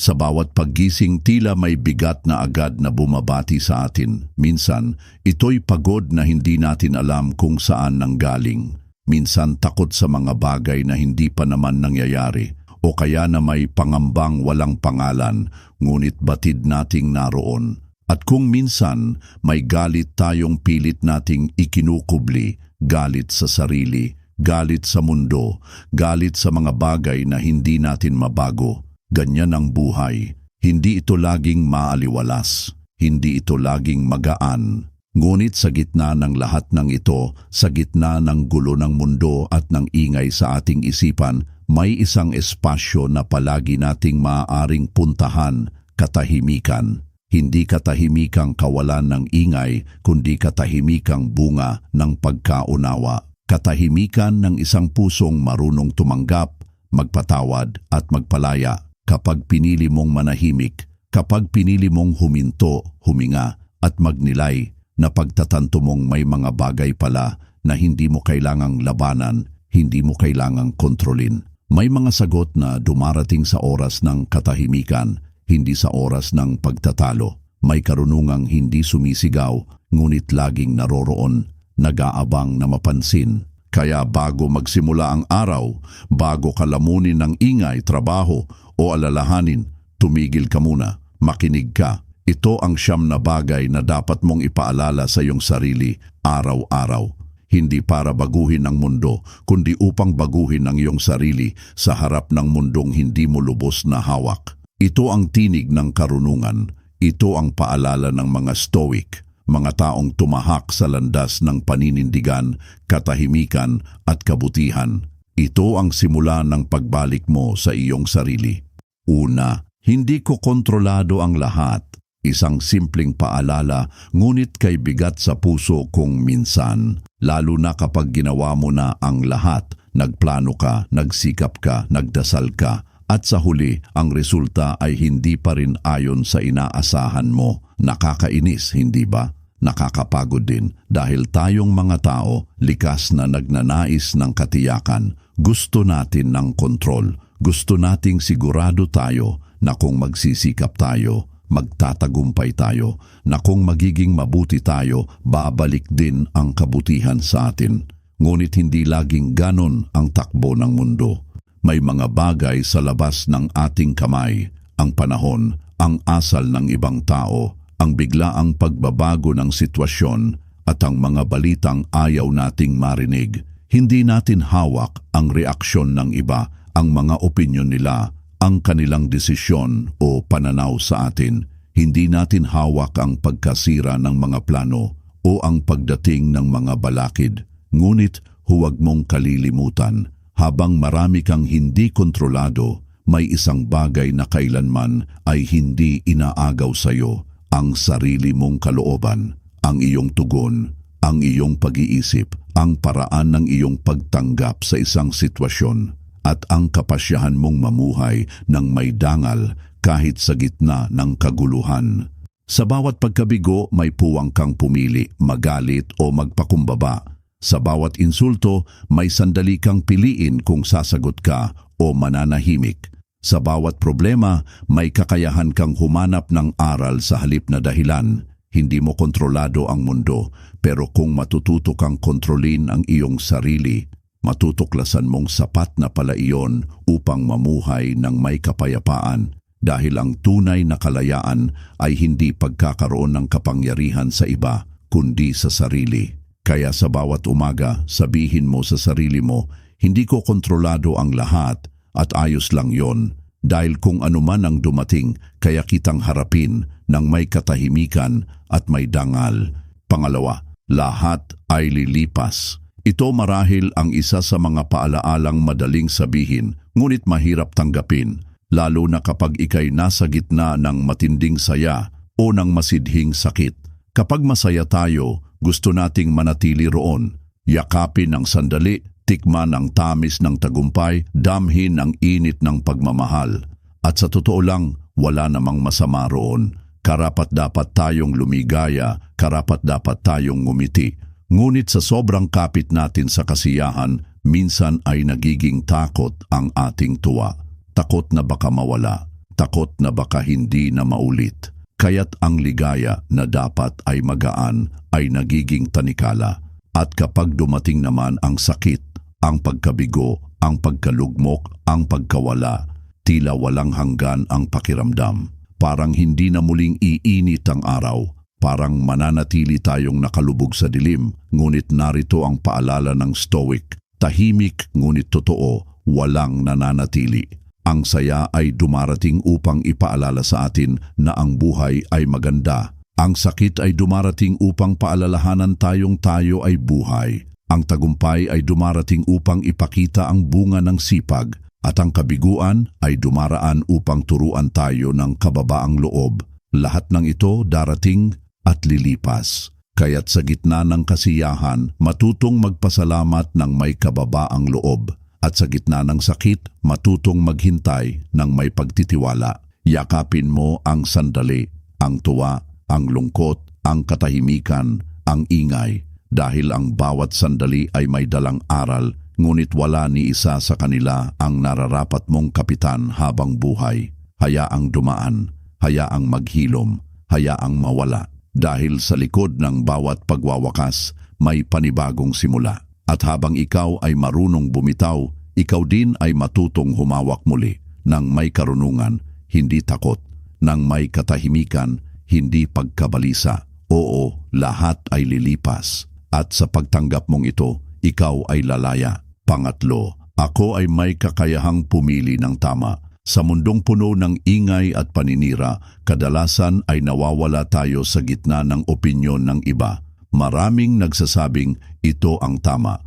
Sa bawat paggising tila may bigat na agad na bumabati sa atin. Minsan, ito'y pagod na hindi natin alam kung saan nanggaling. Minsan takot sa mga bagay na hindi pa naman nangyayari o kaya na may pangambang walang pangalan ngunit batid nating naroon. At kung minsan may galit tayong pilit nating ikinukubli, galit sa sarili, galit sa mundo, galit sa mga bagay na hindi natin mabago. Ganyan ang buhay. Hindi ito laging maaliwalas. Hindi ito laging magaan. Ngunit sa gitna ng lahat ng ito, sa gitna ng gulo ng mundo at ng ingay sa ating isipan, may isang espasyo na palagi nating maaaring puntahan, katahimikan. Hindi katahimikang kawalan ng ingay, kundi katahimikang bunga ng pagkaunawa. Katahimikan ng isang pusong marunong tumanggap, magpatawad at magpalaya kapag pinili mong manahimik, kapag pinili mong huminto, huminga at magnilay na pagtatanto mong may mga bagay pala na hindi mo kailangang labanan, hindi mo kailangang kontrolin. May mga sagot na dumarating sa oras ng katahimikan, hindi sa oras ng pagtatalo. May karunungang hindi sumisigaw, ngunit laging naroroon, nag-aabang na mapansin. Kaya bago magsimula ang araw, bago kalamunin ng ingay, trabaho o alalahanin, tumigil ka muna, makinig ka. Ito ang siyam na bagay na dapat mong ipaalala sa iyong sarili araw-araw. Hindi para baguhin ang mundo, kundi upang baguhin ang iyong sarili sa harap ng mundong hindi mo lubos na hawak. Ito ang tinig ng karunungan. Ito ang paalala ng mga stoic, mga taong tumahak sa landas ng paninindigan, katahimikan at kabutihan. Ito ang simula ng pagbalik mo sa iyong sarili. Una, hindi ko kontrolado ang lahat. Isang simpleng paalala, ngunit kay bigat sa puso kung minsan, lalo na kapag ginawa mo na ang lahat, nagplano ka, nagsikap ka, nagdasal ka, at sa huli, ang resulta ay hindi pa rin ayon sa inaasahan mo. Nakakainis, hindi ba? Nakakapagod din dahil tayong mga tao likas na nagnanais ng katiyakan. Gusto natin ng kontrol gusto nating sigurado tayo na kung magsisikap tayo, magtatagumpay tayo, na kung magiging mabuti tayo, babalik din ang kabutihan sa atin. Ngunit hindi laging ganon ang takbo ng mundo. May mga bagay sa labas ng ating kamay, ang panahon, ang asal ng ibang tao, ang biglaang pagbabago ng sitwasyon at ang mga balitang ayaw nating marinig. Hindi natin hawak ang reaksyon ng iba ang mga opinyon nila, ang kanilang desisyon o pananaw sa atin. Hindi natin hawak ang pagkasira ng mga plano o ang pagdating ng mga balakid. Ngunit huwag mong kalilimutan, habang marami kang hindi kontrolado, may isang bagay na kailanman ay hindi inaagaw sa iyo, ang sarili mong kalooban, ang iyong tugon, ang iyong pag-iisip, ang paraan ng iyong pagtanggap sa isang sitwasyon at ang kapasyahan mong mamuhay ng may dangal kahit sa gitna ng kaguluhan. Sa bawat pagkabigo, may puwang kang pumili, magalit o magpakumbaba. Sa bawat insulto, may sandali kang piliin kung sasagot ka o mananahimik. Sa bawat problema, may kakayahan kang humanap ng aral sa halip na dahilan. Hindi mo kontrolado ang mundo, pero kung matututo kang kontrolin ang iyong sarili, matutuklasan mong sapat na pala iyon upang mamuhay ng may kapayapaan dahil ang tunay na kalayaan ay hindi pagkakaroon ng kapangyarihan sa iba kundi sa sarili. Kaya sa bawat umaga, sabihin mo sa sarili mo, hindi ko kontrolado ang lahat at ayos lang yon dahil kung anuman ang dumating, kaya kitang harapin ng may katahimikan at may dangal. Pangalawa, lahat ay lilipas ito marahil ang isa sa mga paalaalang madaling sabihin ngunit mahirap tanggapin, lalo na kapag ikay nasa gitna ng matinding saya o ng masidhing sakit. Kapag masaya tayo, gusto nating manatili roon, yakapin ang sandali, tikman ang tamis ng tagumpay, damhin ang init ng pagmamahal. At sa totoo lang, wala namang masama roon. Karapat dapat tayong lumigaya, karapat dapat tayong ngumiti Ngunit sa sobrang kapit natin sa kasiyahan, minsan ay nagiging takot ang ating tuwa. Takot na baka mawala. takot na baka hindi na maulit. Kaya't ang ligaya na dapat ay magaan ay nagiging tanikala. At kapag dumating naman ang sakit, ang pagkabigo, ang pagkalugmok, ang pagkawala, tila walang hanggan ang pakiramdam. Parang hindi na muling iinit ang araw, parang mananatili tayong nakalubog sa dilim, ngunit narito ang paalala ng Stoic, tahimik ngunit totoo, walang nananatili. Ang saya ay dumarating upang ipaalala sa atin na ang buhay ay maganda. Ang sakit ay dumarating upang paalalahanan tayong tayo ay buhay. Ang tagumpay ay dumarating upang ipakita ang bunga ng sipag at ang kabiguan ay dumaraan upang turuan tayo ng kababaang loob. Lahat ng ito darating at lilipas. Kaya't sa gitna ng kasiyahan, matutong magpasalamat ng may kababaang loob. At sa gitna ng sakit, matutong maghintay ng may pagtitiwala. Yakapin mo ang sandali, ang tuwa, ang lungkot, ang katahimikan, ang ingay. Dahil ang bawat sandali ay may dalang aral ngunit wala ni isa sa kanila ang nararapat mong kapitan habang buhay. Hayaang dumaan, hayaang maghilom, hayaang mawala. Dahil sa likod ng bawat pagwawakas, may panibagong simula. At habang ikaw ay marunong bumitaw, ikaw din ay matutong humawak muli ng may karunungan, hindi takot, ng may katahimikan, hindi pagkabalisa. Oo, lahat ay lilipas. At sa pagtanggap mong ito, ikaw ay lalaya. Pangatlo, ako ay may kakayahang pumili ng tama. Sa mundong puno ng ingay at paninira, kadalasan ay nawawala tayo sa gitna ng opinyon ng iba. Maraming nagsasabing ito ang tama.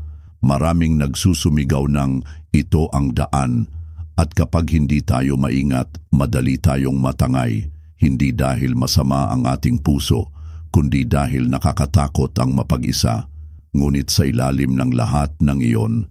Maraming nagsusumigaw ng ito ang daan. At kapag hindi tayo maingat, madali tayong matangay. Hindi dahil masama ang ating puso, kundi dahil nakakatakot ang mapag-isa. Ngunit sa ilalim ng lahat ng iyon,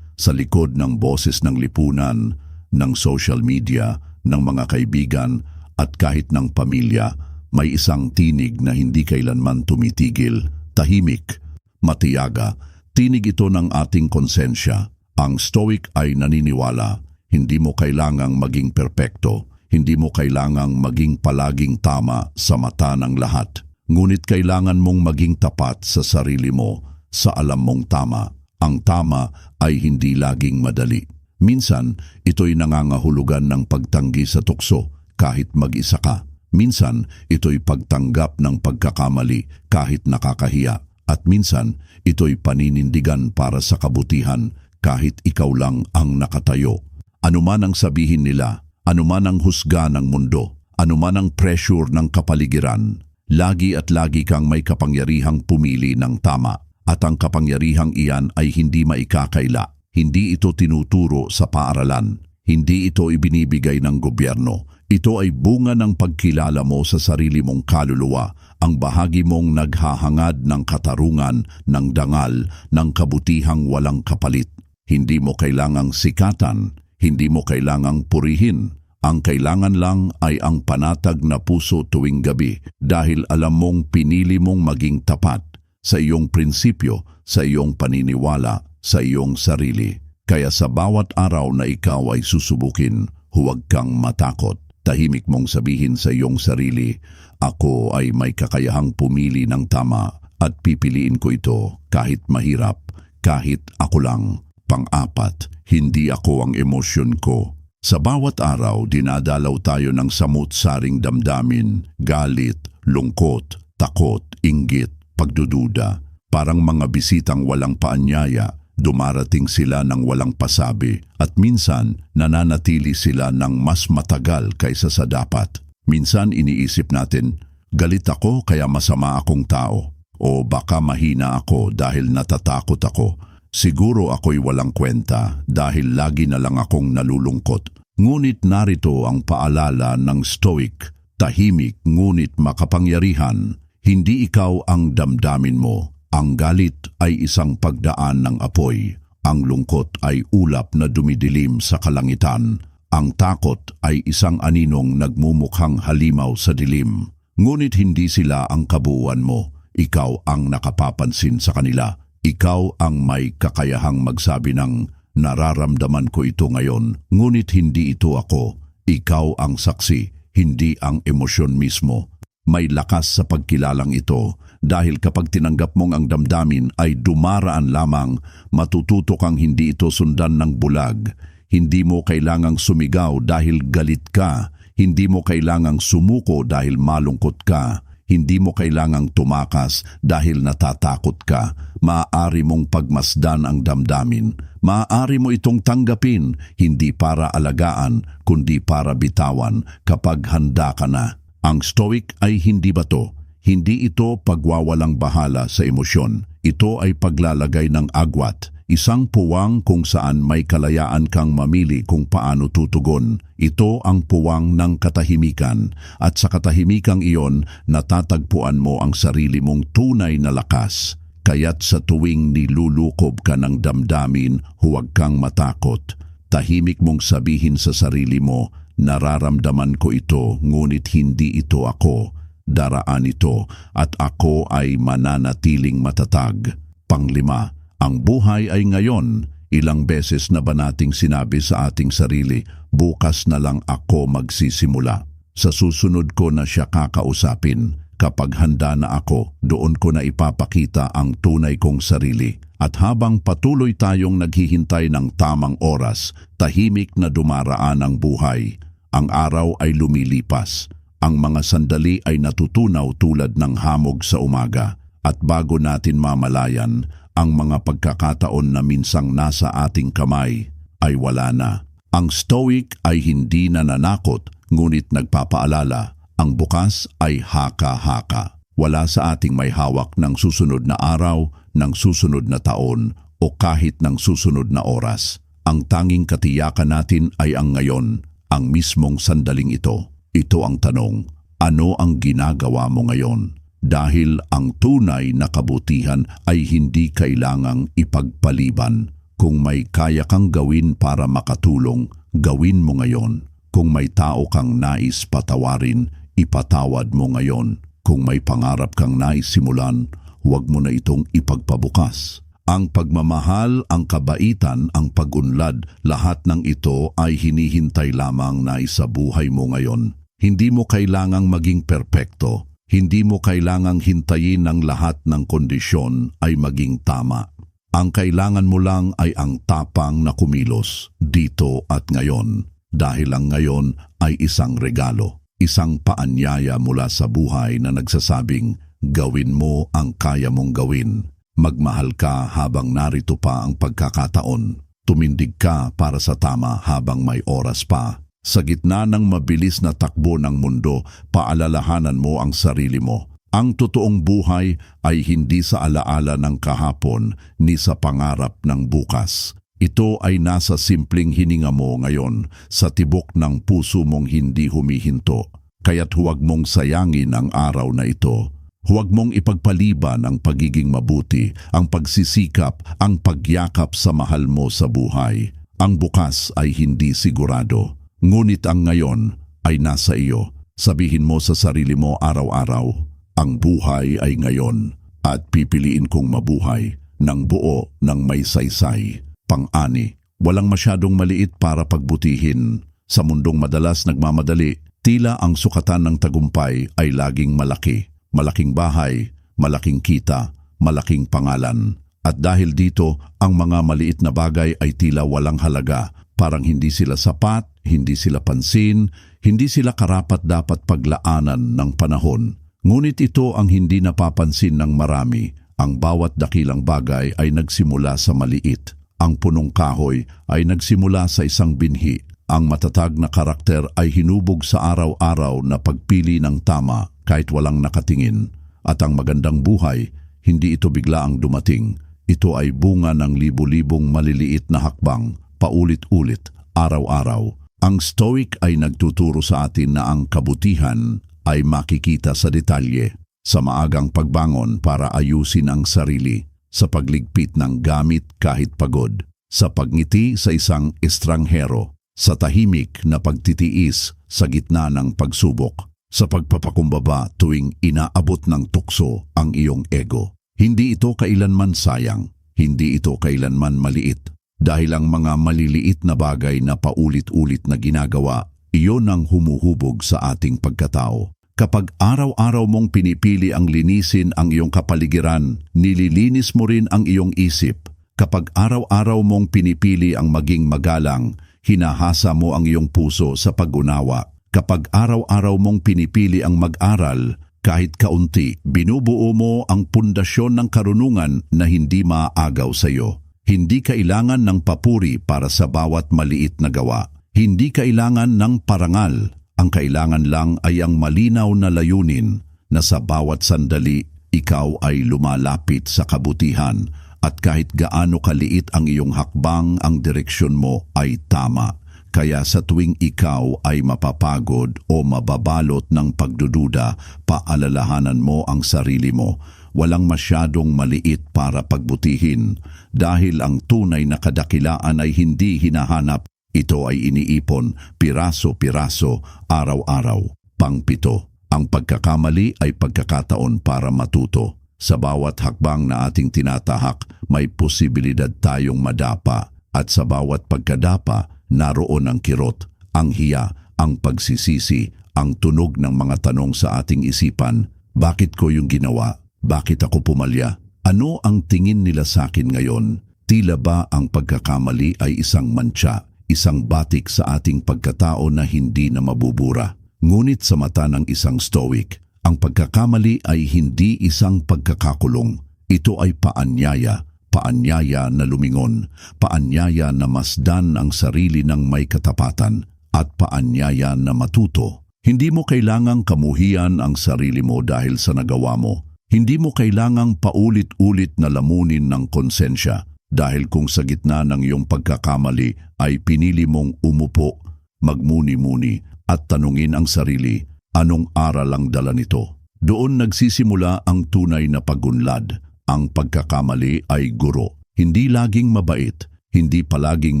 sa likod ng boses ng lipunan, ng social media, ng mga kaibigan at kahit ng pamilya, may isang tinig na hindi kailanman tumitigil, tahimik, matiyaga, tinig ito ng ating konsensya. Ang stoic ay naniniwala, hindi mo kailangang maging perpekto, hindi mo kailangang maging palaging tama sa mata ng lahat. Ngunit kailangan mong maging tapat sa sarili mo, sa alam mong tama. Ang tama ay hindi laging madali. Minsan, ito'y nangangahulugan ng pagtanggi sa tukso kahit mag-isa ka. Minsan, ito'y pagtanggap ng pagkakamali kahit nakakahiya. At minsan, ito'y paninindigan para sa kabutihan kahit ikaw lang ang nakatayo. Anuman ang sabihin nila, anuman ang husga ng mundo, anuman ang pressure ng kapaligiran, lagi at lagi kang may kapangyarihang pumili ng tama at ang kapangyarihang iyan ay hindi maikakaila. Hindi ito tinuturo sa paaralan. Hindi ito ibinibigay ng gobyerno. Ito ay bunga ng pagkilala mo sa sarili mong kaluluwa, ang bahagi mong naghahangad ng katarungan, ng dangal, ng kabutihang walang kapalit. Hindi mo kailangang sikatan, hindi mo kailangang purihin. Ang kailangan lang ay ang panatag na puso tuwing gabi dahil alam mong pinili mong maging tapat sa iyong prinsipyo, sa iyong paniniwala, sa iyong sarili. Kaya sa bawat araw na ikaw ay susubukin, huwag kang matakot. Tahimik mong sabihin sa iyong sarili, ako ay may kakayahang pumili ng tama at pipiliin ko ito kahit mahirap, kahit ako lang. Pang-apat, hindi ako ang emosyon ko. Sa bawat araw, dinadalaw tayo ng samut-saring damdamin, galit, lungkot, takot, inggit, pagdududa. Parang mga bisitang walang paanyaya, dumarating sila ng walang pasabi at minsan nananatili sila ng mas matagal kaysa sa dapat. Minsan iniisip natin, galit ako kaya masama akong tao o baka mahina ako dahil natatakot ako. Siguro ako'y walang kwenta dahil lagi na lang akong nalulungkot. Ngunit narito ang paalala ng stoic, tahimik ngunit makapangyarihan hindi ikaw ang damdamin mo. Ang galit ay isang pagdaan ng apoy. Ang lungkot ay ulap na dumidilim sa kalangitan. Ang takot ay isang aninong nagmumukhang halimaw sa dilim. Ngunit hindi sila ang kabuuan mo. Ikaw ang nakapapansin sa kanila. Ikaw ang may kakayahang magsabi ng nararamdaman ko ito ngayon, ngunit hindi ito ako. Ikaw ang saksi, hindi ang emosyon mismo. May lakas sa pagkilalang ito dahil kapag tinanggap mong ang damdamin ay dumaraan lamang, matututo kang hindi ito sundan ng bulag. Hindi mo kailangang sumigaw dahil galit ka. Hindi mo kailangang sumuko dahil malungkot ka. Hindi mo kailangang tumakas dahil natatakot ka. Maaari mong pagmasdan ang damdamin. Maaari mo itong tanggapin, hindi para alagaan, kundi para bitawan kapag handa ka na. Ang stoic ay hindi bato. Hindi ito pagwawalang bahala sa emosyon. Ito ay paglalagay ng agwat, isang puwang kung saan may kalayaan kang mamili kung paano tutugon. Ito ang puwang ng katahimikan at sa katahimikang iyon natatagpuan mo ang sarili mong tunay na lakas. Kaya't sa tuwing nilulukob ka ng damdamin, huwag kang matakot. Tahimik mong sabihin sa sarili mo, nararamdaman ko ito ngunit hindi ito ako. Daraan ito at ako ay mananatiling matatag. Panglima, ang buhay ay ngayon. Ilang beses na ba nating sinabi sa ating sarili, bukas na lang ako magsisimula. Sa susunod ko na siya kakausapin. Kapag handa na ako, doon ko na ipapakita ang tunay kong sarili. At habang patuloy tayong naghihintay ng tamang oras, tahimik na dumaraan ang buhay. Ang araw ay lumilipas. Ang mga sandali ay natutunaw tulad ng hamog sa umaga. At bago natin mamalayan, ang mga pagkakataon na minsang nasa ating kamay ay wala na. Ang stoic ay hindi nananakot ngunit nagpapaalala ang bukas ay haka-haka. Wala sa ating may hawak ng susunod na araw, ng susunod na taon, o kahit ng susunod na oras. Ang tanging katiyakan natin ay ang ngayon, ang mismong sandaling ito. Ito ang tanong, ano ang ginagawa mo ngayon? Dahil ang tunay na kabutihan ay hindi kailangang ipagpaliban. Kung may kaya kang gawin para makatulong, gawin mo ngayon. Kung may tao kang nais patawarin, ipatawad mo ngayon. Kung may pangarap kang nais simulan, huwag mo na itong ipagpabukas. Ang pagmamahal, ang kabaitan, ang pagunlad, lahat ng ito ay hinihintay lamang na sa buhay mo ngayon. Hindi mo kailangang maging perpekto. Hindi mo kailangang hintayin ng lahat ng kondisyon ay maging tama. Ang kailangan mo lang ay ang tapang na kumilos dito at ngayon dahil ang ngayon ay isang regalo isang paanyaya mula sa buhay na nagsasabing, gawin mo ang kaya mong gawin. Magmahal ka habang narito pa ang pagkakataon. Tumindig ka para sa tama habang may oras pa. Sa gitna ng mabilis na takbo ng mundo, paalalahanan mo ang sarili mo. Ang totoong buhay ay hindi sa alaala ng kahapon ni sa pangarap ng bukas. Ito ay nasa simpleng hininga mo ngayon sa tibok ng puso mong hindi humihinto. Kaya't huwag mong sayangin ang araw na ito. Huwag mong ipagpaliban ang pagiging mabuti, ang pagsisikap, ang pagyakap sa mahal mo sa buhay. Ang bukas ay hindi sigurado, ngunit ang ngayon ay nasa iyo. Sabihin mo sa sarili mo araw-araw, ang buhay ay ngayon at pipiliin kong mabuhay ng buo ng may saysay pang-ani. Walang masyadong maliit para pagbutihin. Sa mundong madalas nagmamadali, tila ang sukatan ng tagumpay ay laging malaki. Malaking bahay, malaking kita, malaking pangalan. At dahil dito, ang mga maliit na bagay ay tila walang halaga. Parang hindi sila sapat, hindi sila pansin, hindi sila karapat dapat paglaanan ng panahon. Ngunit ito ang hindi napapansin ng marami. Ang bawat dakilang bagay ay nagsimula sa maliit ang punong kahoy ay nagsimula sa isang binhi. Ang matatag na karakter ay hinubog sa araw-araw na pagpili ng tama kahit walang nakatingin. At ang magandang buhay, hindi ito bigla ang dumating. Ito ay bunga ng libu-libong maliliit na hakbang, paulit-ulit, araw-araw. Ang Stoic ay nagtuturo sa atin na ang kabutihan ay makikita sa detalye, sa maagang pagbangon para ayusin ang sarili, sa pagligpit ng gamit kahit pagod, sa pagngiti sa isang estranghero, sa tahimik na pagtitiis sa gitna ng pagsubok, sa pagpapakumbaba tuwing inaabot ng tukso ang iyong ego. Hindi ito kailanman sayang, hindi ito kailanman maliit, dahil ang mga maliliit na bagay na paulit-ulit na ginagawa iyon ang humuhubog sa ating pagkatao. Kapag araw-araw mong pinipili ang linisin ang iyong kapaligiran, nililinis mo rin ang iyong isip. Kapag araw-araw mong pinipili ang maging magalang, hinahasa mo ang iyong puso sa pag-unawa. Kapag araw-araw mong pinipili ang mag-aral, kahit kaunti, binubuo mo ang pundasyon ng karunungan na hindi maaagaw sa iyo. Hindi kailangan ng papuri para sa bawat maliit na gawa. Hindi kailangan ng parangal. Ang kailangan lang ay ang malinaw na layunin na sa bawat sandali ikaw ay lumalapit sa kabutihan at kahit gaano kaliit ang iyong hakbang ang direksyon mo ay tama. Kaya sa tuwing ikaw ay mapapagod o mababalot ng pagdududa, paalalahanan mo ang sarili mo. Walang masyadong maliit para pagbutihin dahil ang tunay na kadakilaan ay hindi hinahanap. Ito ay iniipon piraso-piraso, araw-araw. Pangpito, ang pagkakamali ay pagkakataon para matuto. Sa bawat hakbang na ating tinatahak, may posibilidad tayong madapa. At sa bawat pagkadapa, naroon ang kirot, ang hiya, ang pagsisisi, ang tunog ng mga tanong sa ating isipan. Bakit ko yung ginawa? Bakit ako pumalya? Ano ang tingin nila sa akin ngayon? Tila ba ang pagkakamali ay isang mantsa, isang batik sa ating pagkatao na hindi na mabubura? Ngunit sa mata ng isang stoic, ang pagkakamali ay hindi isang pagkakakulong. Ito ay paanyaya, paanyaya na lumingon, paanyaya na masdan ang sarili ng may katapatan, at paanyaya na matuto. Hindi mo kailangang kamuhian ang sarili mo dahil sa nagawa mo. Hindi mo kailangang paulit-ulit na lamunin ng konsensya dahil kung sa gitna ng iyong pagkakamali ay pinili mong umupo, magmuni-muni at tanungin ang sarili, anong aral ang dala nito? Doon nagsisimula ang tunay na pagunlad. Ang pagkakamali ay guro. Hindi laging mabait, hindi palaging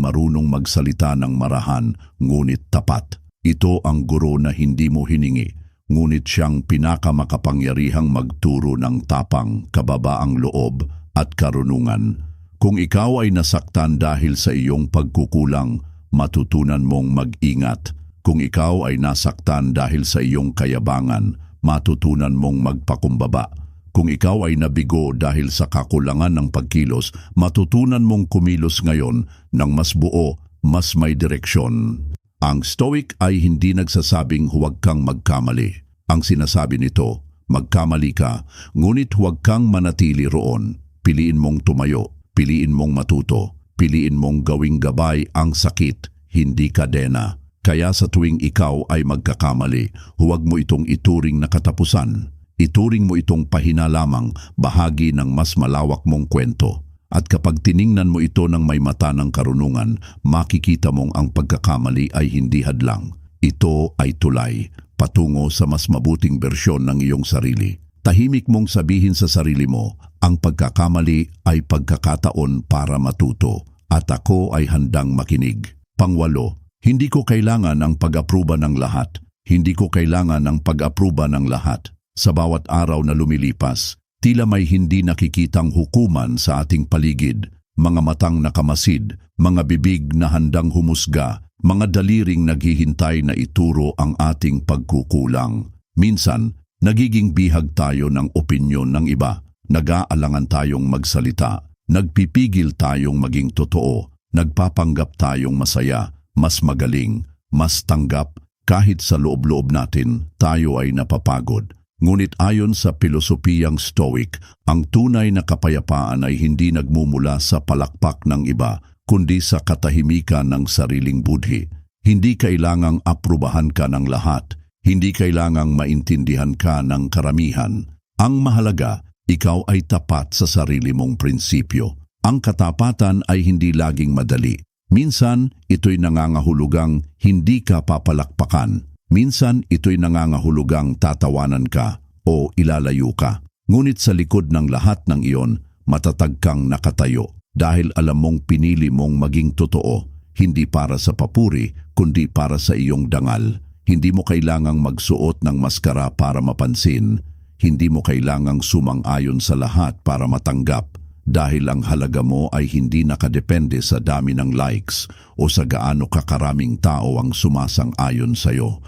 marunong magsalita ng marahan, ngunit tapat. Ito ang guro na hindi mo hiningi, ngunit siyang pinakamakapangyarihang magturo ng tapang, kababaang loob at karunungan. Kung ikaw ay nasaktan dahil sa iyong pagkukulang, matutunan mong mag-ingat. Kung ikaw ay nasaktan dahil sa iyong kayabangan, matutunan mong magpakumbaba. Kung ikaw ay nabigo dahil sa kakulangan ng pagkilos, matutunan mong kumilos ngayon ng mas buo, mas may direksyon. Ang Stoic ay hindi nagsasabing huwag kang magkamali. Ang sinasabi nito, magkamali ka, ngunit huwag kang manatili roon. Piliin mong tumayo, piliin mong matuto, piliin mong gawing gabay ang sakit, hindi kadena. Kaya sa tuwing ikaw ay magkakamali, huwag mo itong ituring na katapusan. Ituring mo itong pahina lamang, bahagi ng mas malawak mong kwento. At kapag tiningnan mo ito ng may mata ng karunungan, makikita mong ang pagkakamali ay hindi hadlang. Ito ay tulay, patungo sa mas mabuting bersyon ng iyong sarili. Tahimik mong sabihin sa sarili mo, ang pagkakamali ay pagkakataon para matuto at ako ay handang makinig. Pangwalo, hindi ko kailangan ang pag-apruba ng lahat. Hindi ko kailangan ang pag-apruba ng lahat. Sa bawat araw na lumilipas, tila may hindi nakikitang hukuman sa ating paligid. Mga matang nakamasid, mga bibig na handang humusga, mga daliring naghihintay na ituro ang ating pagkukulang. Minsan, nagiging bihag tayo ng opinyon ng iba. Nag-aalangan tayong magsalita. Nagpipigil tayong maging totoo. Nagpapanggap tayong masaya, mas magaling, mas tanggap. Kahit sa loob-loob natin, tayo ay napapagod. Ngunit ayon sa pilosopiyang Stoic, ang tunay na kapayapaan ay hindi nagmumula sa palakpak ng iba, kundi sa katahimikan ng sariling budhi. Hindi kailangang aprubahan ka ng lahat, hindi kailangang maintindihan ka ng karamihan. Ang mahalaga, ikaw ay tapat sa sarili mong prinsipyo. Ang katapatan ay hindi laging madali. Minsan, ito'y nangangahulugang hindi ka papalakpakan. Minsan, ito'y nangangahulugang tatawanan ka o ilalayo ka. Ngunit sa likod ng lahat ng iyon, matatag kang nakatayo dahil alam mong pinili mong maging totoo, hindi para sa papuri, kundi para sa iyong dangal. Hindi mo kailangang magsuot ng maskara para mapansin. Hindi mo kailangang sumang-ayon sa lahat para matanggap. Dahil ang halaga mo ay hindi nakadepende sa dami ng likes o sa gaano kakaraming tao ang sumasang-ayon sa iyo.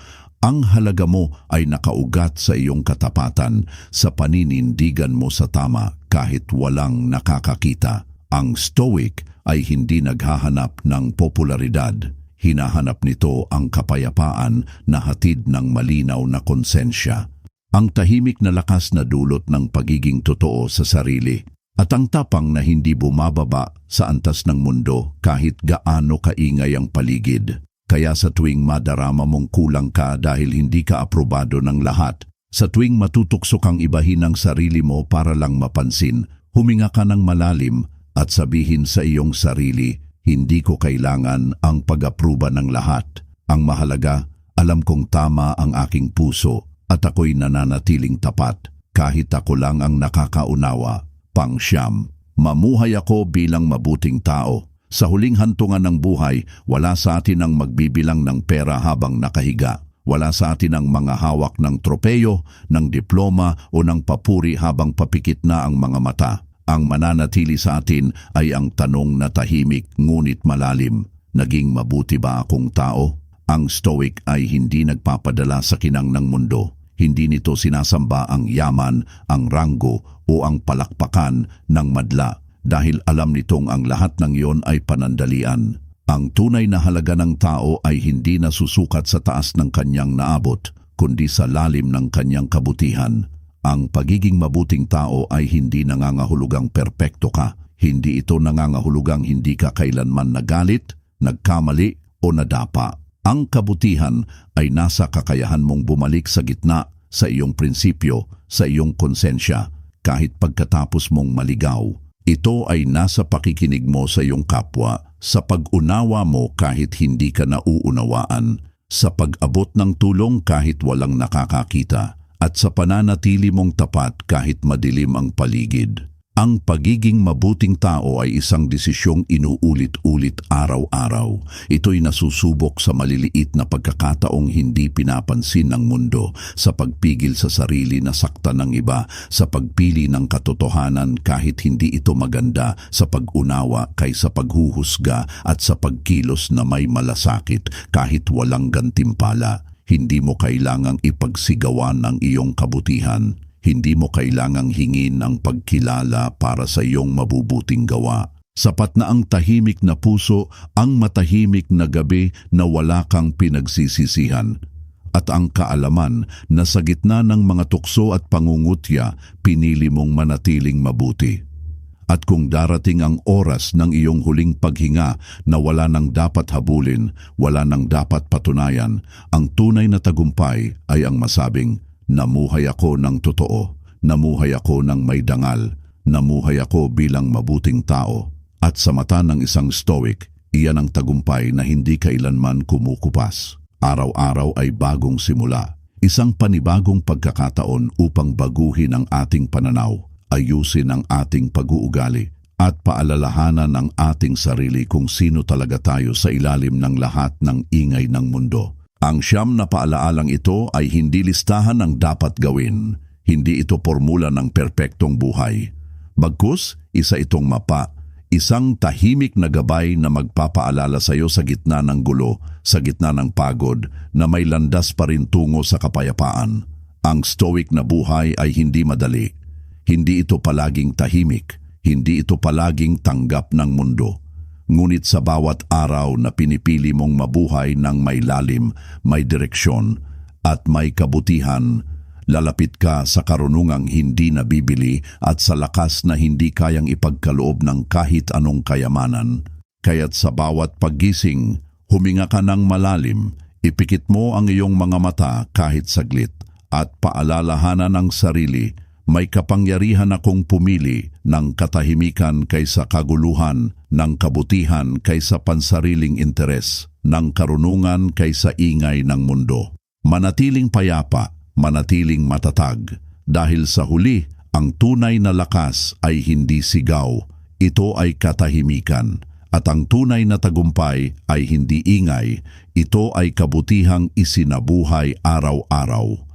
Ang halaga mo ay nakaugat sa iyong katapatan sa paninindigan mo sa tama kahit walang nakakakita. Ang Stoic ay hindi naghahanap ng popularidad. Hinahanap nito ang kapayapaan na hatid ng malinaw na konsensya. Ang tahimik na lakas na dulot ng pagiging totoo sa sarili at ang tapang na hindi bumababa sa antas ng mundo kahit gaano kaingay ang paligid. Kaya sa tuwing madarama mong kulang ka dahil hindi ka aprobado ng lahat, sa tuwing matutukso kang ibahin ang sarili mo para lang mapansin, huminga ka ng malalim at sabihin sa iyong sarili, hindi ko kailangan ang pag-aproba ng lahat. Ang mahalaga, alam kong tama ang aking puso at ako'y nananatiling tapat kahit ako lang ang nakakaunawa. Pangsyam, mamuhay ako bilang mabuting tao. Sa huling hantungan ng buhay, wala sa atin ang magbibilang ng pera habang nakahiga. Wala sa atin ang mga hawak ng tropeyo, ng diploma o ng papuri habang papikit na ang mga mata. Ang mananatili sa atin ay ang tanong na tahimik ngunit malalim. Naging mabuti ba akong tao? Ang Stoic ay hindi nagpapadala sa kinang ng mundo. Hindi nito sinasamba ang yaman, ang ranggo o ang palakpakan ng madla dahil alam nitong ang lahat ng iyon ay panandalian. Ang tunay na halaga ng tao ay hindi nasusukat sa taas ng kanyang naabot, kundi sa lalim ng kanyang kabutihan. Ang pagiging mabuting tao ay hindi nangangahulugang perpekto ka. Hindi ito nangangahulugang hindi ka kailanman nagalit, nagkamali o nadapa. Ang kabutihan ay nasa kakayahan mong bumalik sa gitna sa iyong prinsipyo, sa iyong konsensya, kahit pagkatapos mong maligaw. Ito ay nasa pakikinig mo sa iyong kapwa, sa pag-unawa mo kahit hindi ka nauunawaan, sa pag-abot ng tulong kahit walang nakakakita, at sa pananatili mong tapat kahit madilim ang paligid. Ang pagiging mabuting tao ay isang desisyong inuulit-ulit araw-araw. Ito'y nasusubok sa maliliit na pagkakataong hindi pinapansin ng mundo, sa pagpigil sa sarili na sakta ng iba, sa pagpili ng katotohanan kahit hindi ito maganda, sa pag-unawa kaysa paghuhusga at sa pagkilos na may malasakit kahit walang gantimpala. Hindi mo kailangang ipagsigawan ng iyong kabutihan hindi mo kailangang hingin ang pagkilala para sa iyong mabubuting gawa. Sapat na ang tahimik na puso, ang matahimik na gabi na wala kang pinagsisisihan. At ang kaalaman na sa gitna ng mga tukso at pangungutya, pinili mong manatiling mabuti. At kung darating ang oras ng iyong huling paghinga na wala nang dapat habulin, wala nang dapat patunayan, ang tunay na tagumpay ay ang masabing, Namuhay ako ng totoo, namuhay ako ng may dangal, namuhay ako bilang mabuting tao. At sa mata ng isang stoic, iyan ang tagumpay na hindi kailanman kumukupas. Araw-araw ay bagong simula, isang panibagong pagkakataon upang baguhin ang ating pananaw, ayusin ang ating pag-uugali, at paalalahanan ng ating sarili kung sino talaga tayo sa ilalim ng lahat ng ingay ng mundo. Ang siyam na paalaalang ito ay hindi listahan ng dapat gawin. Hindi ito formula ng perpektong buhay. Bagkus, isa itong mapa, isang tahimik na gabay na magpapaalala sa iyo sa gitna ng gulo, sa gitna ng pagod, na may landas pa rin tungo sa kapayapaan. Ang stoic na buhay ay hindi madali. Hindi ito palaging tahimik. Hindi ito palaging tanggap ng mundo. Ngunit sa bawat araw na pinipili mong mabuhay ng may lalim, may direksyon at may kabutihan, lalapit ka sa karunungang hindi nabibili at sa lakas na hindi kayang ipagkaloob ng kahit anong kayamanan. Kaya't sa bawat paggising, huminga ka ng malalim, ipikit mo ang iyong mga mata kahit saglit at paalalahanan ng sarili may kapangyarihan akong pumili ng katahimikan kaysa kaguluhan, ng kabutihan kaysa pansariling interes, ng karunungan kaysa ingay ng mundo. Manatiling payapa, manatiling matatag, dahil sa huli, ang tunay na lakas ay hindi sigaw, ito ay katahimikan. At ang tunay na tagumpay ay hindi ingay, ito ay kabutihang isinabuhay araw-araw.